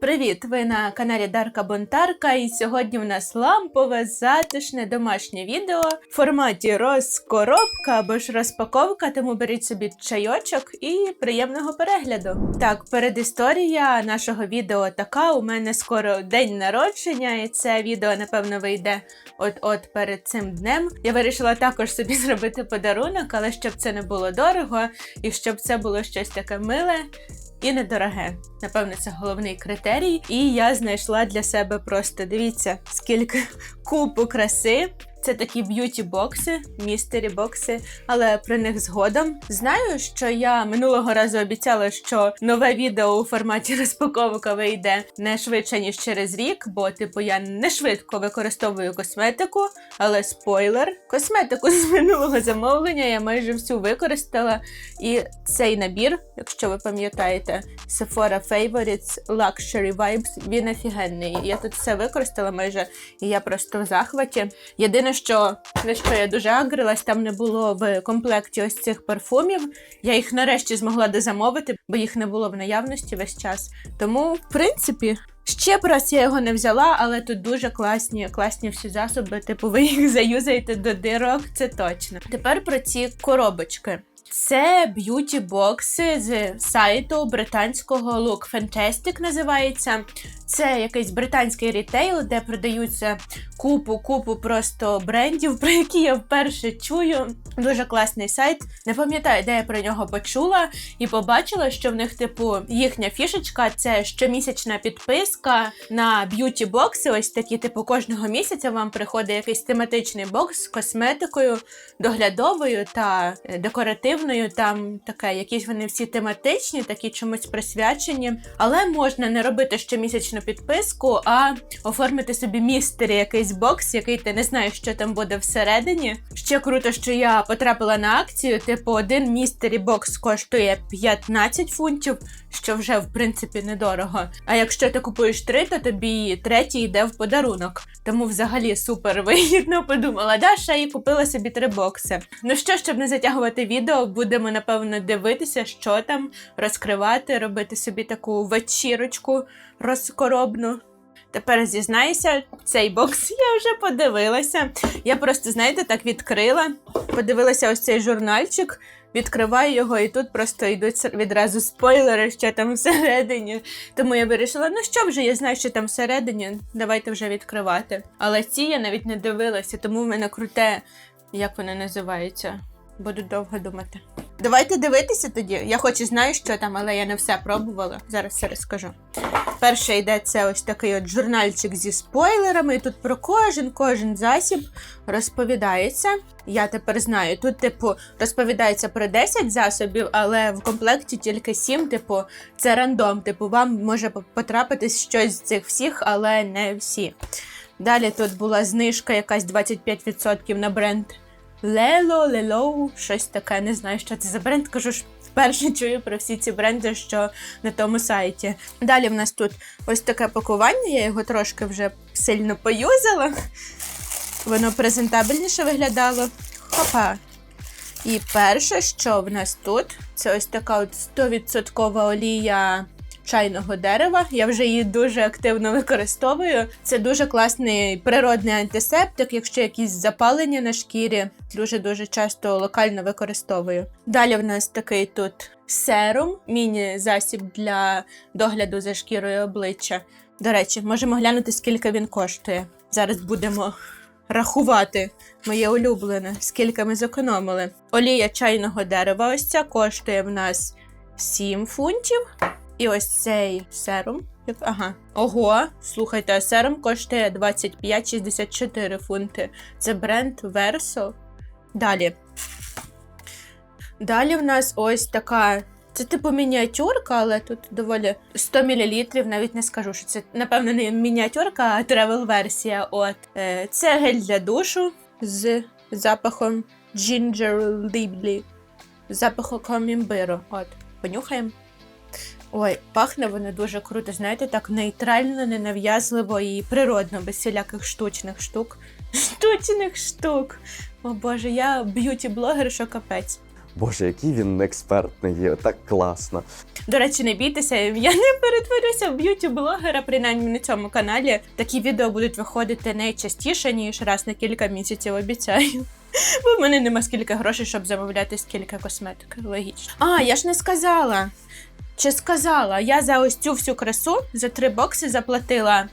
Привіт! Ви на каналі Дарка Бонтарка, і сьогодні в нас лампове, затишне домашнє відео в форматі розкоробка або ж розпаковка, тому беріть собі чайочок і приємного перегляду. Так, передісторія нашого відео така. У мене скоро день народження, і це відео, напевно, вийде от-от перед цим днем. Я вирішила також собі зробити подарунок, але щоб це не було дорого і щоб це було щось таке миле і недороге. Напевно, це головний критерій. І я знайшла для себе просто дивіться, скільки купу краси. Це такі б'юті бокси, містері бокси, але про них згодом. Знаю, що я минулого разу обіцяла, що нове відео у форматі розпаковка вийде не швидше ніж через рік, бо типу я не швидко використовую косметику, але спойлер, косметику з минулого замовлення я майже всю використала. І цей набір, якщо ви пам'ятаєте, Sephora Favorites Luxury Vibes, він офігенний. Я тут все використала майже, і я просто в захваті. Єдине, що на що я дуже агрилась, там не було в комплекті ось цих парфумів. Я їх нарешті змогла дозамовити, бо їх не було в наявності весь час. Тому, в принципі. Ще б раз я його не взяла, але тут дуже класні, класні всі засоби. Типу, ви їх заюзаєте до дирок, це точно. Тепер про ці коробочки. Це б'юті бокси з сайту британського Look Fantastic називається. Це якийсь британський рітейл, де продаються купу-купу просто брендів, про які я вперше чую. Дуже класний сайт. Не пам'ятаю, де я про нього почула, і побачила, що в них, типу, їхня фішечка це щомісячна підписка на б'юті бокси. Ось такі, типу, кожного місяця вам приходить якийсь тематичний бокс з косметикою, доглядовою та е, декоративною. Там таке, якісь вони всі тематичні, такі чомусь присвячені. Але можна не робити щомісячну підписку, а оформити собі містері якийсь бокс, який ти не знаєш, що там буде всередині. Ще круто, що я потрапила на акцію. Типу, один містері бокс коштує 15 фунтів, що вже в принципі недорого. А якщо ти купуєш три, то тобі третій йде в подарунок. Тому взагалі супер вигідно подумала. Даша і купила собі три бокси. Ну що, щоб не затягувати відео, будемо напевно дивитися, що там, розкривати, робити собі таку вечірочку розкоробну. Тепер зізнаюся, цей бокс я вже подивилася. Я просто, знаєте, так відкрила, подивилася ось цей журнальчик, відкриваю його, і тут просто йдуть відразу спойлери, що там всередині. Тому я вирішила, ну що вже, я знаю, що там всередині, давайте вже відкривати. Але ці я навіть не дивилася, тому в мене круте, як вони називаються. Буду довго думати. Давайте дивитися тоді. Я хоч і знаю, що там, але я не все пробувала. Зараз все розкажу. Перше йде це ось такий от журнальчик зі спойлерами. Тут про кожен, кожен засіб розповідається. Я тепер знаю. Тут, типу, розповідається про 10 засобів, але в комплекті тільки 7, типу, це рандом. Типу, вам може потрапитись щось з цих всіх, але не всі. Далі тут була знижка якась 25% на бренд. Лело, Лелоу, щось таке, не знаю, що це за бренд. Кажу ж вперше чую про всі ці бренди, що на тому сайті. Далі в нас тут ось таке пакування, я його трошки вже сильно поюзала. Воно презентабельніше виглядало. Хопа. І перше, що в нас тут, це ось така от 100% олія чайного дерева. Я вже її дуже активно використовую. Це дуже класний природний антисептик, якщо якісь запалення на шкірі, дуже-дуже часто локально використовую. Далі в нас такий тут серум, міні-засіб для догляду за шкірою обличчя. До речі, можемо глянути, скільки він коштує. Зараз будемо. Рахувати моє улюблене, скільки ми зекономили. Олія чайного дерева ось ця коштує в нас 7 фунтів. І ось цей серум. Ага. Ого, слухайте, серум коштує 25,64 фунти. Це бренд Verso. Далі. Далі в нас ось така. Це типу мініатюрка, але тут доволі 100 мл, навіть не скажу, що це, напевно, не мініатюрка, а тревел-версія. От. Е, це гель для душу з запахом Ginger Libly. Запахом імбиру. От. Понюхаємо. Ой, пахне воно дуже круто, знаєте, так нейтрально, ненав'язливо і природно, без всіляких штучних штук. Штучних штук. О Боже, я б'юті-блогер, що капець. Боже, який він експертний, так класно. До речі, не бійтеся, я не перетворюся в б'юті-блогера, принаймні на цьому каналі. Такі відео будуть виходити не частіше, ніж раз на кілька місяців, обіцяю. Бо в мене нема скільки грошей, щоб замовляти скільки косметики. Логічно. А, я ж не сказала. Чи сказала? Я за ось цю всю красу за три бокси заплатила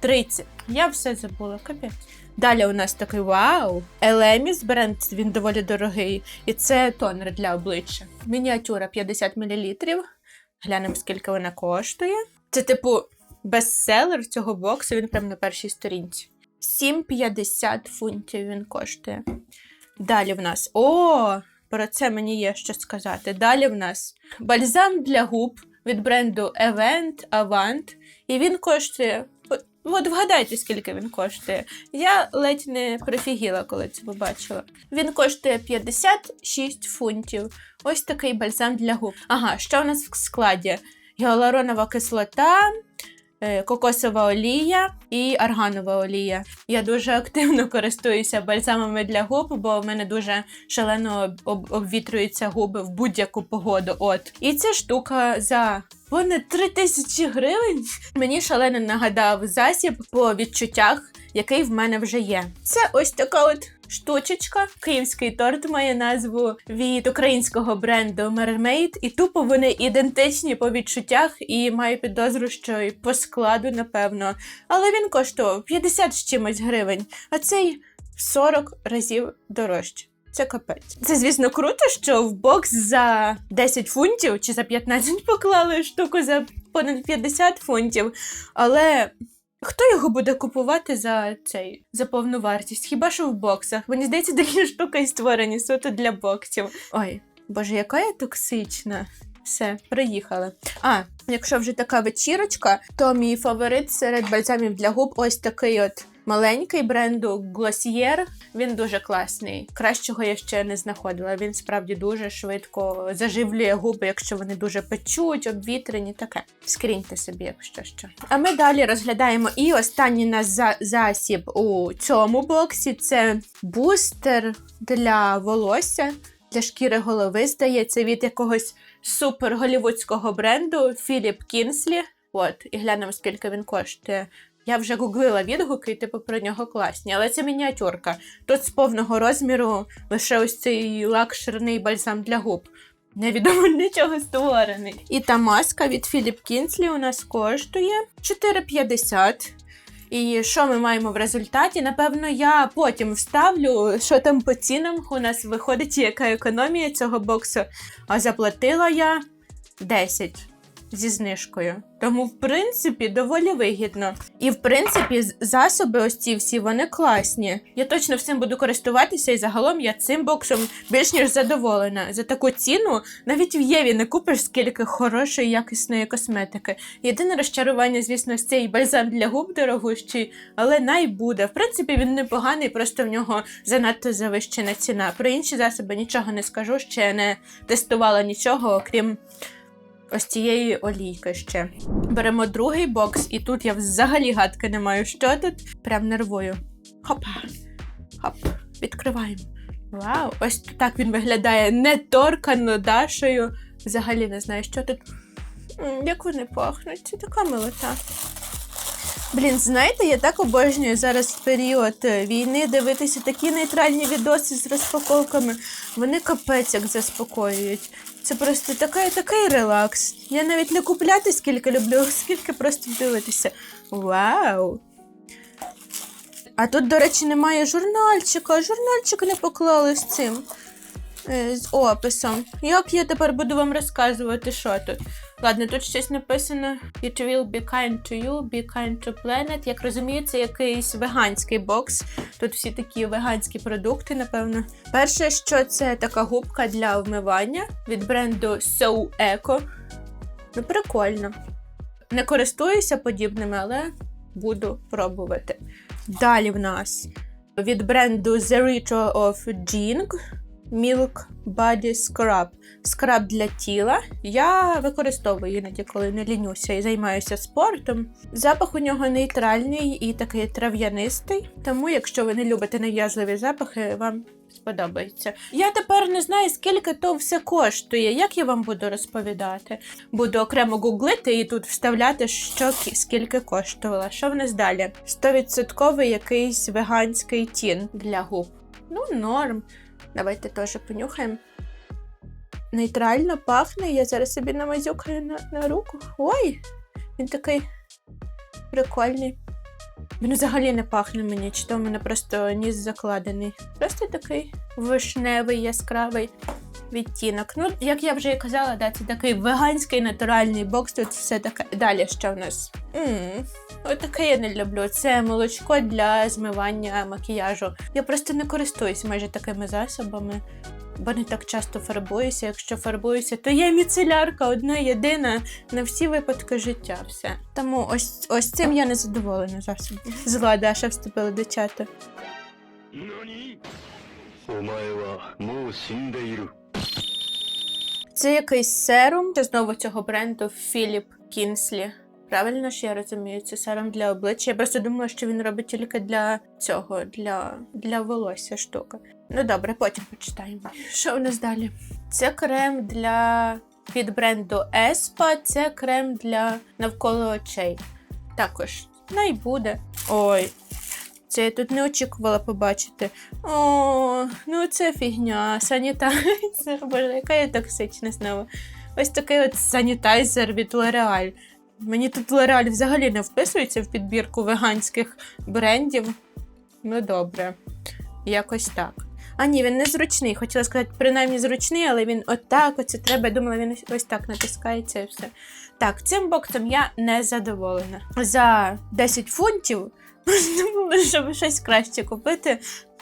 30. Я все забула, капець. Далі у нас такий вау. Елеміс бренд, він доволі дорогий. І це тонер для обличчя. Мініатюра 50 мл. Глянемо, скільки вона коштує. Це, типу, бестселер цього боксу, він прямо на першій сторінці. 7,50 фунтів він коштує. Далі в нас. О! Про це мені є що сказати. Далі в нас бальзам для губ від бренду Event Avant. І він коштує. от- вгадайте, скільки він коштує. Я ледь не прифігіла, коли це побачила. Він коштує 56 фунтів. Ось такий бальзам для губ. Ага, що у нас в складі? Гіалуронова кислота, кокосова олія і арганова олія. Я дуже активно користуюся бальзамами для губ, бо в мене дуже шалено об- об- обвітрюються губи в будь-яку погоду. От. І ця штука за понад 3 тисячі гривень мені шалено нагадав засіб по відчуттях, який в мене вже є. Це ось така от. Штучечка, київський торт має назву від українського бренду Mermaid, і тупо вони ідентичні по відчуттях, і маю підозру, що і по складу, напевно. Але він коштував 50 з чимось гривень, а цей в 40 разів дорожче. Це капець. Це, звісно, круто, що в бокс за 10 фунтів чи за 15 поклали штуку за понад 50 фунтів. Але хто його буде купувати за цей за повну вартість? Хіба що в боксах? Мені здається, такі штуки і створені суто для боксів. Ой, боже, яка я токсична. Все, приїхали. А, якщо вже така вечірочка, то мій фаворит серед бальзамів для губ ось такий от маленький бренду Glossier. Він дуже класний. Кращого я ще не знаходила. Він справді дуже швидко заживлює губи, якщо вони дуже печуть, обвітрені, таке. Скріньте собі, якщо що. А ми далі розглядаємо і останній нас за- засіб у цьому боксі це бустер для волосся, для шкіри голови, здається, від якогось супер голівудського бренду Філіп Кінслі. От, і глянемо, скільки він коштує. Я вже гуглила відгуки, типу про нього класні, але це мініатюрка. Тут з повного розміру лише ось цей лакшерний бальзам для губ. Невідомо для чого створений. І та маска від Філіп Кінслі у нас коштує 4,50. І що ми маємо в результаті? Напевно, я потім вставлю, що там по цінам у нас виходить, яка економія цього боксу. А заплатила я 10 зі знижкою. Тому, в принципі, доволі вигідно. І, в принципі, засоби ось ці всі вони класні. Я точно всім буду користуватися, і загалом я цим боксом більш ніж задоволена. За таку ціну навіть в Єві не купиш скільки хорошої, якісної косметики. Єдине розчарування, звісно, з цей бальзам для губ дорогущий, але най буде. В принципі, він непоганий, просто в нього занадто завищена ціна. Про інші засоби нічого не скажу, ще не тестувала нічого, окрім ось цієї олійки ще. Беремо другий бокс, і тут я взагалі гадки не маю, що тут. Прям нервую. Хопа. Хоп. Відкриваємо. Вау, ось так він виглядає неторкано Дашею. Взагалі не знаю, що тут. Як вони пахнуть, це така милота. Блін, знаєте, я так обожнюю зараз в період е, війни дивитися такі нейтральні відоси з розпаковками. Вони капець як заспокоюють. Це просто такий такий релакс. Я навіть не купляти скільки люблю, скільки просто дивитися. Вау! А тут, до речі, немає журнальчика. Журнальчик не поклали з цим. Е, З описом. Як я тепер буду вам розказувати, що тут? Ладно, тут щось написано: It will be kind to you, be kind to planet. Як розумію, це якийсь веганський бокс. Тут всі такі веганські продукти, напевно. Перше, що це така губка для вмивання від бренду So Eco. Ну, прикольно. Не користуюся подібними, але буду пробувати. Далі в нас від бренду The Ritual of Jing. Milk Body Scrub. Скраб для тіла. Я використовую іноді, коли не лінюся і займаюся спортом. Запах у нього нейтральний і такий трав'янистий. Тому, якщо ви не любите нав'язливі запахи, вам сподобається. Я тепер не знаю, скільки то все коштує. Як я вам буду розповідати? Буду окремо гуглити і тут вставляти, що скільки коштувало. Що в нас далі? 100% якийсь веганський тін для губ. Ну, норм. Давайте теж понюхаємо. Нейтрально пахне, я зараз собі намазюкаю на, на руку. Ой, він такий прикольний. Він взагалі не пахне мені, чи то в мене просто ніс закладений. Просто такий вишневий, яскравий відтінок. Ну, як я вже і казала, да, це такий веганський натуральний бокс. Тут все таке. Далі що в нас? м Отаке я не люблю. Це молочко для змивання макіяжу. Я просто не користуюсь майже такими засобами, бо не так часто фарбуюся. Якщо фарбуюся, то я міцелярка одна єдина на всі випадки життя. Все. Тому ось ось цим я не задоволена засобом. Зла Даша вступила до чату. 何お前はもう死んでいる Це якийсь серум це знову цього бренду Філіп Кінслі. Правильно ж я розумію, це серум для обличчя. Я просто думала, що він робить тільки для цього, для, для волосся штука. Ну добре, потім почитаємо. Що у нас далі? Це крем для від бренду Espa, це крем для навколо очей. Також най буде. Ой. Це я тут не очікувала побачити. О, ну це фігня. Санітайзер. Боже, яка я токсична знову. Ось такий от санітайзер від L'Oreal. Мені тут L'Oreal взагалі не вписується в підбірку веганських брендів. Ну, добре. Якось так. А ні, він не зручний. Хотіла сказати, принаймні зручний, але він отак, оце треба. Я думала, він ось- так натискається і все. Так, цим боксом я не задоволена. За 10 фунтів було, щоб щось краще купити.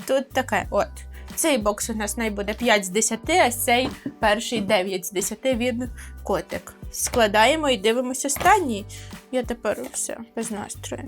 Тут таке, от. Цей бокс у нас найбуде 5 з 10, а цей перший 9 з 10 від котик. Складаємо і дивимося останній. Я тепер все без настрою.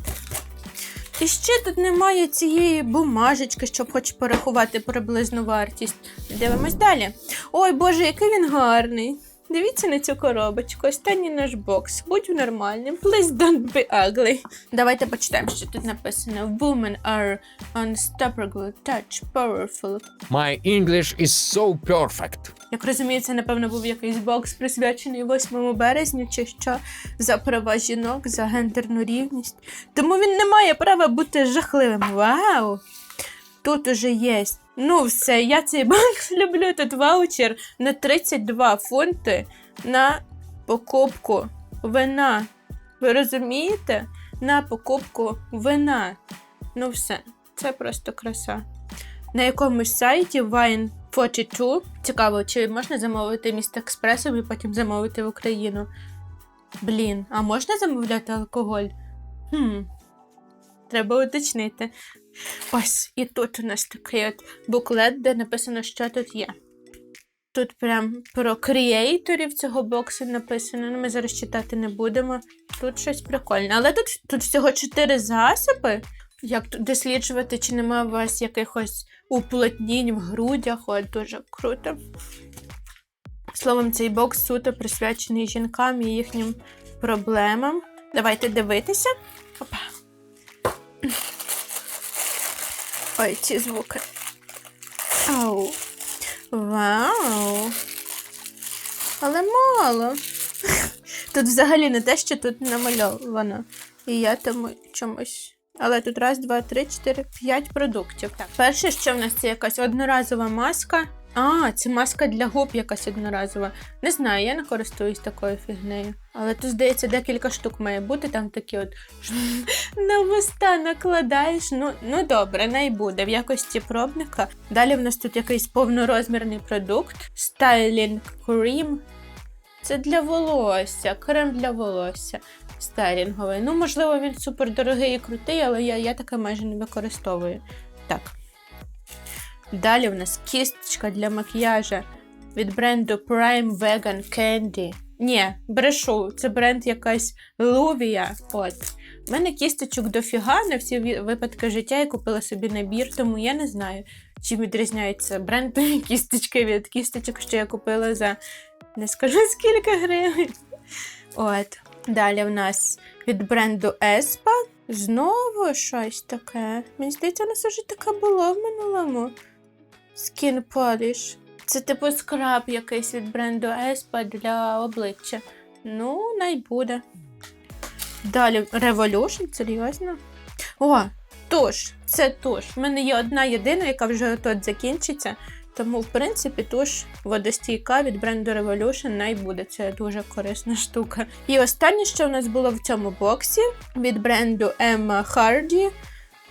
І ще тут немає цієї бумажечки, щоб хоч порахувати приблизну вартість. Дивимось далі. Ой, Боже, який він гарний. Дивіться на цю коробочку. Останній наш бокс. Будь нормальним. Please don't be ugly. Давайте почитаємо, що тут написано. Women are unstoppable, touch, powerful. My English is so perfect. Як розумію, це напевно був якийсь бокс, присвячений 8 березня, чи що за права жінок, за гендерну рівність. Тому він не має права бути жахливим. Вау! Тут уже є. Ну, все, я цей бокс люблю. Тут ваучер на 32 фунти на покупку вина. Ви розумієте? На покупку вина. Ну, все, це просто краса. На якомусь сайті Wine 42. Цікаво, чи можна замовити міст експресом і потім замовити в Україну. Блін, а можна замовляти алкоголь? Хм. Треба уточнити. Ось, і тут у нас такий от буклет, де написано, що тут є. Тут прям про креаторів цього боксу написано. Ну, ми зараз читати не будемо. Тут щось прикольне. Але тут, тут всього чотири засоби. Як досліджувати, чи немає у вас якихось уплотнінь в грудях? От дуже круто. Словом, цей бокс суто присвячений жінкам і їхнім проблемам. Давайте дивитися. Опа. Ой, ці звуки. Ау. Вау. Але мало. Тут взагалі не те, що тут намальовано. І я тому чомусь. Але тут раз, два, три, чотири, п'ять продуктів. Так, перше, що в нас це якась одноразова маска. А, це маска для губ якась одноразова. Не знаю, я не користуюсь такою фігнею. Але тут, здається, декілька штук має бути. Там такі от на вуста накладаєш. Ну, ну добре, не буде в якості пробника. Далі в нас тут якийсь повнорозмірний продукт. Styling Cream. Це для волосся, крем для волосся стайлінговий. Ну, можливо, він супердорогий і крутий, але я, я таке майже не використовую. Так. Далі в нас кісточка для макіяжа від бренду Prime Vegan Candy. Ні, брешу, це бренд якась Лувія. От. У мене кісточок дофіга на всі випадки життя я купила собі набір, тому я не знаю, чим відрізняється бренд кісточки від кісточок, що я купила за не скажу скільки гривень. От. Далі в нас від бренду Espa. Знову щось таке. Мені здається, у нас вже таке було в минулому. Skin Polish. Це типу скраб якийсь від бренду Espa для обличчя. Ну, най буде. Далі Revolution, серйозно? О, туш. Це туш. У мене є одна єдина, яка вже тут закінчиться. Тому, в принципі, туш водостійка від бренду Revolution най буде. Це дуже корисна штука. І останнє, що в нас було в цьому боксі від бренду Emma Hardy.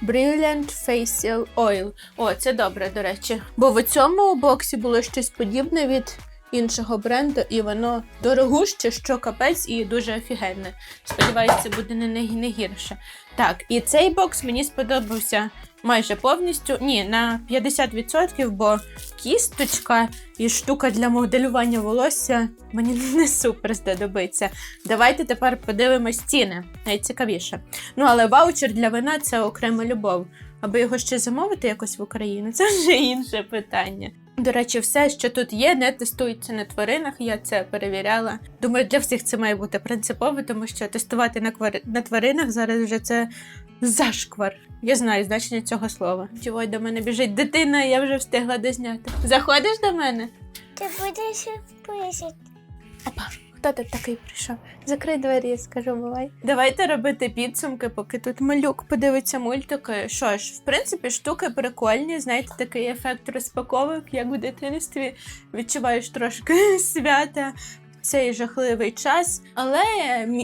Brilliant Facial Oil. О, це добре, до речі. Бо в цьому боксі було щось подібне від іншого бренду, і воно дорогуще, що капець, і дуже офігенне. Сподіваюся, буде не, не, гірше. Так, і цей бокс мені сподобався майже повністю. Ні, на 50%, бо кісточка і штука для моделювання волосся мені не супер знадобиться. Давайте тепер подивимось ціни. Найцікавіше. Ну, але ваучер для вина це окрема любов. Аби його ще замовити якось в Україну, це вже інше питання. До речі, все, що тут є, не тестується на тваринах. Я це перевіряла. Думаю, для всіх це має бути принципово, тому що тестувати на, квар... на тваринах зараз вже це зашквар. Я знаю значення цього слова. Чого до мене біжить дитина, я вже встигла дозняти. Заходиш до мене? Ти будеш писати. Опа, хто тут такий прийшов? Закрий двері, скажу, бувай. Давайте робити підсумки, поки тут малюк подивиться мультики. Що ж, в принципі, штуки прикольні. Знаєте, такий ефект розпаковок, як у дитинстві. Відчуваєш трошки свята. Цей жахливий час, але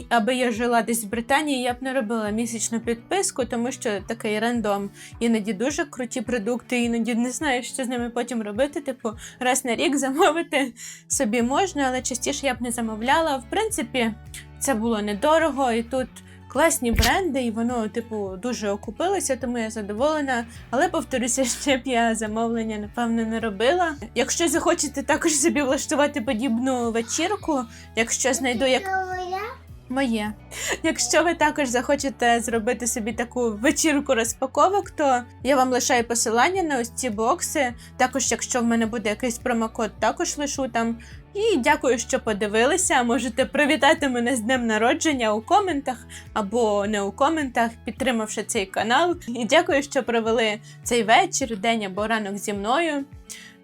аби я жила десь в Британії, я б не робила місячну підписку, тому що такий рандом. Іноді дуже круті продукти, іноді не знаю, що з ними потім робити. Типу, раз на рік замовити собі можна, але частіше я б не замовляла. В принципі, це було недорого, і тут класні бренди, і воно, типу, дуже окупилося, тому я задоволена. Але повторюся, ще б я замовлення, напевно, не робила. Якщо захочете також собі влаштувати подібну вечірку, якщо знайду як Моє. Якщо ви також захочете зробити собі таку вечірку розпаковок, то я вам лишаю посилання на ось ці бокси. Також, якщо в мене буде якийсь промокод, також лишу там. І дякую, що подивилися. Можете привітати мене з днем народження у коментах або не у коментах, підтримавши цей канал. І дякую, що провели цей вечір, день або ранок зі мною.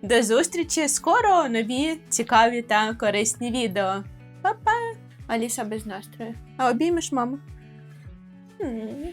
До зустрічі! Скоро нові цікаві та корисні відео. Па-па! Аліса без настрою. А обіймеш маму? М.